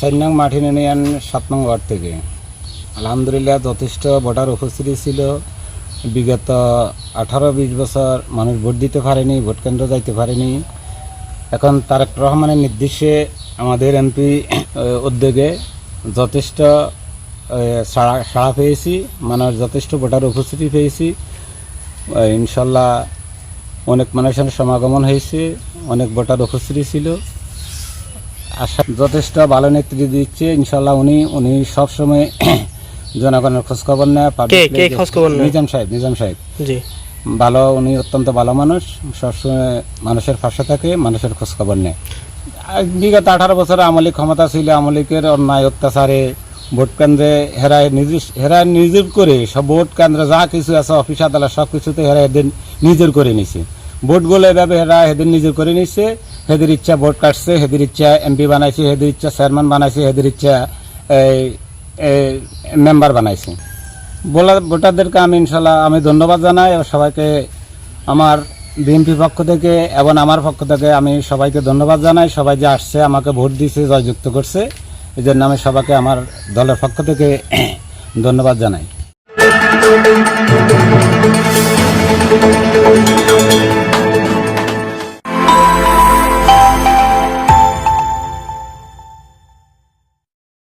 চার নং Martin union সাত নং ওয়ার্ড থেকে। আলহামদুলিল্লাহ যথেষ্ট ভোটার উপস্থিতি ছিল। বিগত আঠারো বিশ বছর মানুষ ভোট দিতে পারেনি, ভোট কেন্দ্র যাইতে পারেনি। এখন তারেক রহমানের নির্দেশে আমাদের এমপি উদ্যোগে যথেষ্ট সাড়া সাড়া পেয়েছি, মানুষ যথেষ্ট ভোটার উপস্থিতি পেয়েছি। ইনশাল্লাহ অনেক মানুষের সমাগমন হয়েছে, অনেক ভোটার উপস্থিতি ছিল। আশা যথেষ্ট ভালো নেতৃত্ব দিচ্ছে। ইনশাল্লাহ উনি উনি সবসময় জনগণের খোঁজখবর নেয় নিজাম সাহেব নিজাম সাহেব। জি। ভালো উনি অত্যন্ত ভালো মানুষ সবসময় মানুষের পাশে থাকে মানুষের খোঁজখবর নেয়। বিগত আঠারো বছর আমলিক ক্ষমতা ছিল আমলিকের অন্যায় অত্যাচারে ভোট কেন্দ্রে হেরায় নিজের হেরায় নিজের করে সব ভোট কেন্দ্রে যা কিছু আছে অফিস আদালত সব কিছুতে হেরা এদের নিজের করে নিছে। ভোটগুলো এভাবে হেরা এদের নিজের করে নিছে। হেদের ইচ্ছা ভোট কাটছে, হেদের ইচ্ছা এমপি বানাইছে, হেদের ইচ্ছা চেয়ারম্যান বানাইছে, হেদের ইচ্ছা মেম্বার বানাইছে। বলা, ভোটারদেরকে আমি ইনশাল্লাহ, আমি ধন্যবাদ জানাই সবাইকে আমার বিএনপি পক্ষ থেকে এবং আমার পক্ষ থেকে আমি সবাইকে ধন্যবাদ জানাই। সবাই যে আসছে, আমাকে ভোট দিয়েছে জয়যুক্ত করছে এই জন্য আমি সবাইকে আমার দলের পক্ষ থেকে ধন্যবাদ জানাই।